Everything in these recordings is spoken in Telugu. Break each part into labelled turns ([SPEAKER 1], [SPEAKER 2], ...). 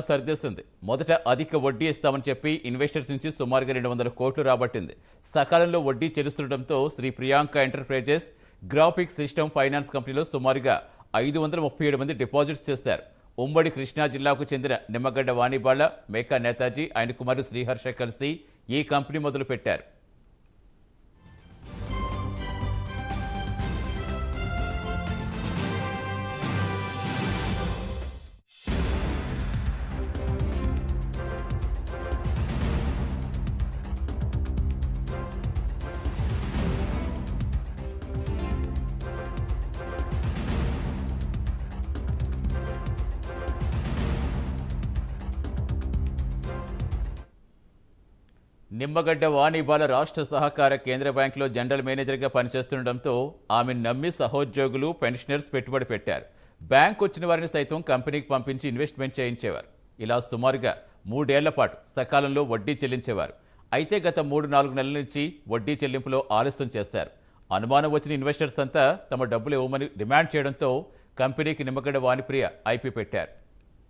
[SPEAKER 1] విధానం సరిదేస్తుంది మొదట అధిక వడ్డీ ఇస్తామని చెప్పి ఇన్వెస్టర్స్ నుంచి సుమారుగా రెండు వందల కోట్లు రాబట్టింది. సకాలంలో వడ్డీ చెల్లిస్తుండటంతో Shri Priyanka enterprises graphic system finance కంపెనీలో సుమారుగా ఐదు వందల ముప్పై ఏడు మంది డిపాజిట్స్ చేశారు ఉమ్మడి కృష్ణా జిల్లాకు చెందిన నిమ్మగడ్డ వాణిబాళ మేకా నేతాజీ ఆయన కుమారుడు శ్రీహర్ష కలిసి ఈ కంపెనీ మొదలుపెట్టారు. నిమ్మగడ్డ వాణిబాల రాష్ట్ర సహకార కేంద్ర బ్యాంకులో జనరల్ మేనేజర్గా పనిచేస్తుండటంతో ఆమె నమ్మి సహోద్యోగులు పెన్షనర్స్ పెట్టుబడి పెట్టారు. బ్యాంక్ వచ్చిన వారిని సైతం కంపెనీకి పంపించి ఇన్వెస్ట్మెంట్ చేయించేవారు. ఇలా సుమారుగా మూడేళ్ళ పాటు సకాలంలో వడ్డీ చెల్లించేవారు. అయితే గత మూడు నాలుగు నెలల నుంచి వడ్డీ చెల్లింపులో ఆలస్యం చేశారు. అనుమానం వచ్చిన ఇన్వెస్టర్స్ అంతా తమ డబ్బులు ఇవ్వమని డిమాండ్ చేయడంతో కంపెనీకి నిమ్మగడ్డ వాణిప్రియ ఐపీ పెట్టారు.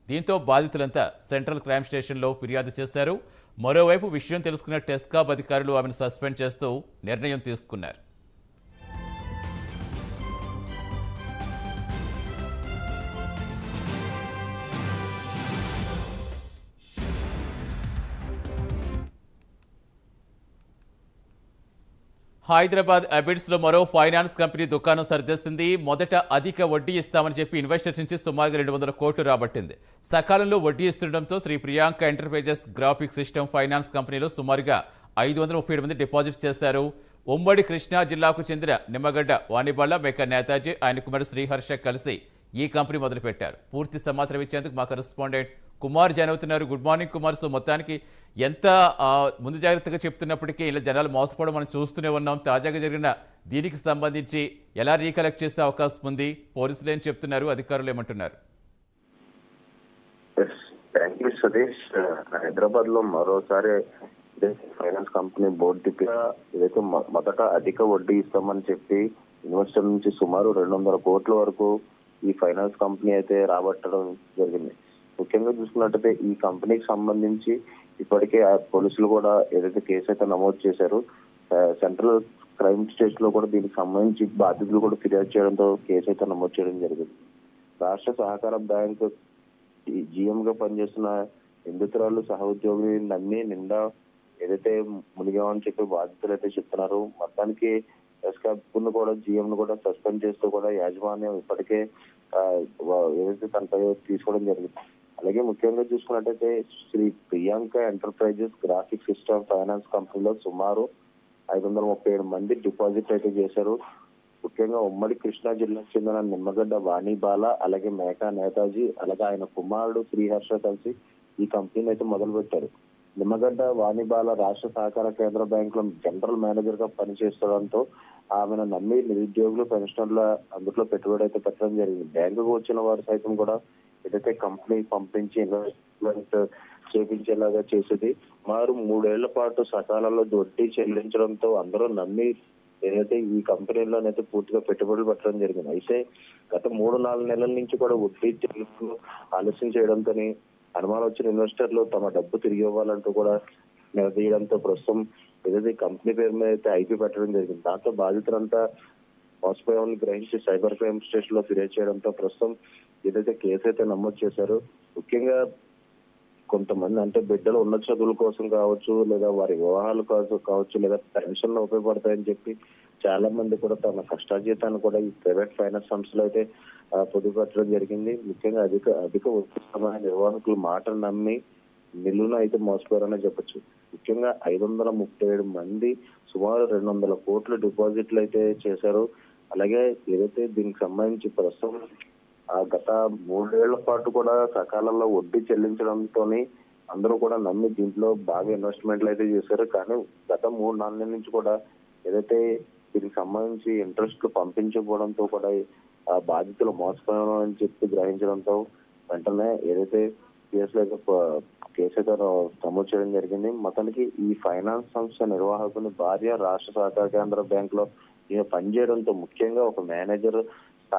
[SPEAKER 1] దీంతో బాధితులంతా సెంట్రల్ క్రైమ్ స్టేషన్లో ఫిర్యాదు చేశారు. మరోవైపు విషయం తెలుసుకున్న టెస్కాబ్ అధికారులు ఆమెను సస్పెండ్ చేస్తూ నిర్ణయం తీసుకున్నారు. హైదరాబాద్ అబిడ్స్లో మరో ఫైనాన్స్ కంపెనీ దుకాణం సరిదేస్తుంది మొదట అధిక వడ్డీ ఇస్తామని చెప్పి ఇన్వెస్టర్స్ నుంచి సుమారుగా రెండు వందల కోట్లు రాబట్టింది. సకాలంలో వడ్డీ ఇస్తుండటంతో Shri Priyanka enterprises graphic system finance కంపెనీలో సుమారుగా ఐదు వందల ముప్పై ఏడు మంది డిపాజిట్ చేశారు. ఉమ్మడి కృష్ణా జిల్లాకు చెందిన నిమ్మగడ్డ వాణిబాళ్ళ మేక నేతాజీ ఆయన కుమారుడు శ్రీహర్ష కలిసి ఈ కంపెనీ మొదలుపెట్టారు. పూర్తి సమాచారం ఇచ్చేందుకు మా కరెస్పాండెంట్ కుమార్ జాయిన్ అవుతున్నారు. Good morning Kumar. సో మొత్తానికి ఎంత ముందు జాగ్రత్తగా చెప్తున్నప్పటికీ ఇలా జనాలు మోసపోవడం మనం చూస్తూనే ఉన్నాం. తాజాగా జరిగిన దీనికి సంబంధించి ఎలా రీకలెక్ట్ చేసే అవకాశం ఉంది? పోలీసులు ఏం చెప్తున్నారు? అధికారులు ఏమంటున్నారు?
[SPEAKER 2] థ్యాంక్ యూ సతీష్ హైదరాబాద్లో మరోసారి ఫైనాన్స్ కంపెనీ బోర్డు ఏదైతే మొదట అధిక వడ్డీ ఇస్తామని చెప్పి ఇన్వెస్టర్ నుంచి సుమారు రెండు వందల కోట్ల వరకు ఈ ఫైనాన్స్ కంపెనీ అయితే రాబట్టడం జరిగింది. ముఖ్యంగా చూసుకున్నట్టయితే ఈ కంపెనీకి సంబంధించి ఇప్పటికే ఆ పోలీసులు కూడా ఏదైతే కేసు అయితే నమోదు చేశారు సెంట్రల్ క్రైమ్ స్టేషన్లో కూడా దీనికి సంబంధించి బాధితులు కూడా ఫిర్యాదు చేయడంతో కేసు అయితే నమోదు చేయడం జరిగింది. రాష్ట్ర సహకార బ్యాంకు జిఎం గా పనిచేస్తున్న నిందితురాలు సహోద్యోగులు నమ్మి నిండా ఏదైతే మునిగామని చెప్పి బాధితులు అయితే చెప్తున్నారు మొత్తానికి ఎస్కాప్ను కూడా జిఎం ను కూడా సస్పెండ్ చేస్తూ కూడా యాజమాన్యం ఇప్పటికే ఏదైతే తనపై తీసుకోవడం జరిగింది. అలాగే ముఖ్యంగా చూసుకున్నట్టయితే Shri Priyanka enterprises graphic system finance కంపెనీలో సుమారు ఐదు వందల ముప్పై ఏడు మంది డిపాజిట్ అయితే చేశారు. ముఖ్యంగా ఉమ్మడి కృష్ణా జిల్లాకు చెందిన నిమ్మగడ్డ వాణిబాల అలాగే మేకా నేతాజీ అలాగే ఆయన కుమారుడు శ్రీహర్ష కలిసి ఈ కంపెనీని అయితే మొదలుపెట్టారు. నిమ్మగడ్డ వాణిబాల రాష్ట్ర సహకార కేంద్ర బ్యాంక్లో జనరల్ మేనేజర్గా పనిచేస్తుండటంతో ఆమెను నమ్మి నిరుద్యోగులు పెన్షనర్ల అందులో పెట్టుబడి అయితే పెట్టడం జరిగింది. బ్యాంకుకు వచ్చిన వారు సైతం కూడా ఏదైతే కంపెనీ పంపించి ఇన్వెస్ట్మెంట్ చేపించేలాగా చేసేది వారు మూడేళ్ళ పాటు సకాలంలో వడ్డీ చెల్లించడంతో అందరూ నమ్మి ఏదైతే ఈ కంపెనీలోనైతే పూర్తిగా పెట్టుబడులు పెట్టడం జరిగింది. అయితే గత మూడు నాలుగు నెలల నుంచి కూడా వడ్డీ చెల్లింపులు ఆలస్యం చేయడంతో అనుమానం వచ్చిన ఇన్వెస్టర్లు తమ డబ్బు తిరిగి ఇవ్వాలంటూ కూడా నిలదీయడంతో ప్రస్తుతం ఏదైతే కంపెనీ పేరు మీద అయితే ఐపీ పెట్టడం జరిగింది. దాంతో బాధితులంతా మోసపోయామని గ్రహించి సైబర్ క్రైమ్ స్టేషన్లో ఫిర్యాదు చేయడంతో ప్రస్తుతం ఏదైతే కేసు అయితే నమోదు చేశారో ముఖ్యంగా కొంతమంది అంటే బిడ్డలు ఉన్న చదువుల కోసం కావచ్చు లేదా వారి వివాహాలు కోసం కావచ్చు లేదా పెన్షన్ ఉపయోగపడతాయని చెప్పి చాలా మంది కూడా తమ కష్టాజీతాన్ని కూడా ఈ ప్రైవేట్ ఫైనాన్స్ సంస్థలు అయితే పొదుపు జరిగింది. ముఖ్యంగా అధిక అధిక ఉత్సాహమైన నిర్వాహకులు మాటలు నమ్మి నిలువున అయితే మోసపోయారనే చెప్పొచ్చు. ముఖ్యంగా ఐదు వందల ముప్పై ఏడు మంది సుమారు రెండు వందల కోట్ల డిపాజిట్లు అయితే చేశారు. అలాగే ఏదైతే దీనికి సంబంధించి ప్రస్తుతం గత మూడేళ్ళ పాటు కూడా సకాలంలో వడ్డీ చెల్లించడంతో అందరూ కూడా నమ్మి దీంట్లో బాగా ఇన్వెస్ట్మెంట్లు అయితే చేశారు. కానీ గత మూడు నాలుగు నుంచి కూడా ఏదైతే దీనికి సంబంధించి ఇంట్రెస్ట్ పంపించకపోవడంతో కూడా ఆ బాధితులు మోసపోయాను అని చెప్పి గ్రహించడంతో వెంటనే ఏదైతే కేసులు అయితే ప- కేసు అయితే నమోదు చేయడం జరిగింది. మొత్తానికి ఈ ఫైనాన్స్ సంస్థ నిర్వాహకుని భార్య రాష్ట్ర సహకార కేంద్ర బ్యాంక్లో ఈమె పనిచేయడంతో ముఖ్యంగా ఒక మేనేజర్